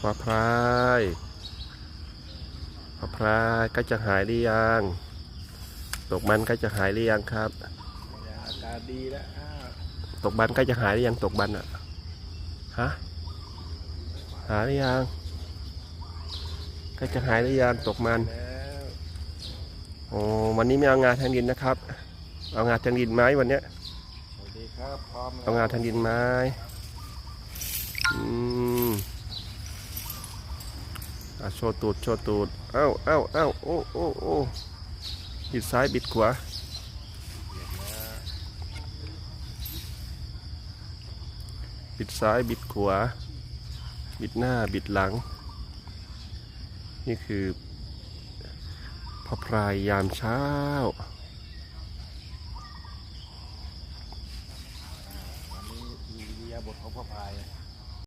พอพรายพอพรายก็จะหายหรือยังตกมันก็จะหายหรือยังครับอากาศดีแล้วอ้าวตกบันก็จะหายหรือยังตกบันอะฮะหายหรือยังก็จะหายหรือยังตกมันแล้วโอ้วันนี้ไม่เอางาทางดินนะครับ เอางาทางดินไหมวันเนี้ยสวัสดีครับพร้อมแล้วเอางาทางดินไหมอืม อะโชว์ตูดโชว์ตูดเอ้าเอ้าเอ้าโอ้โอ้โอ้บิดซ้ายบิดขวาบิดซ้ายบิดขวา บิดหน้าบิดหลัง นี่คือพอพรายยามเช้า วันนี้มีวิทยาบทของพ่อพาย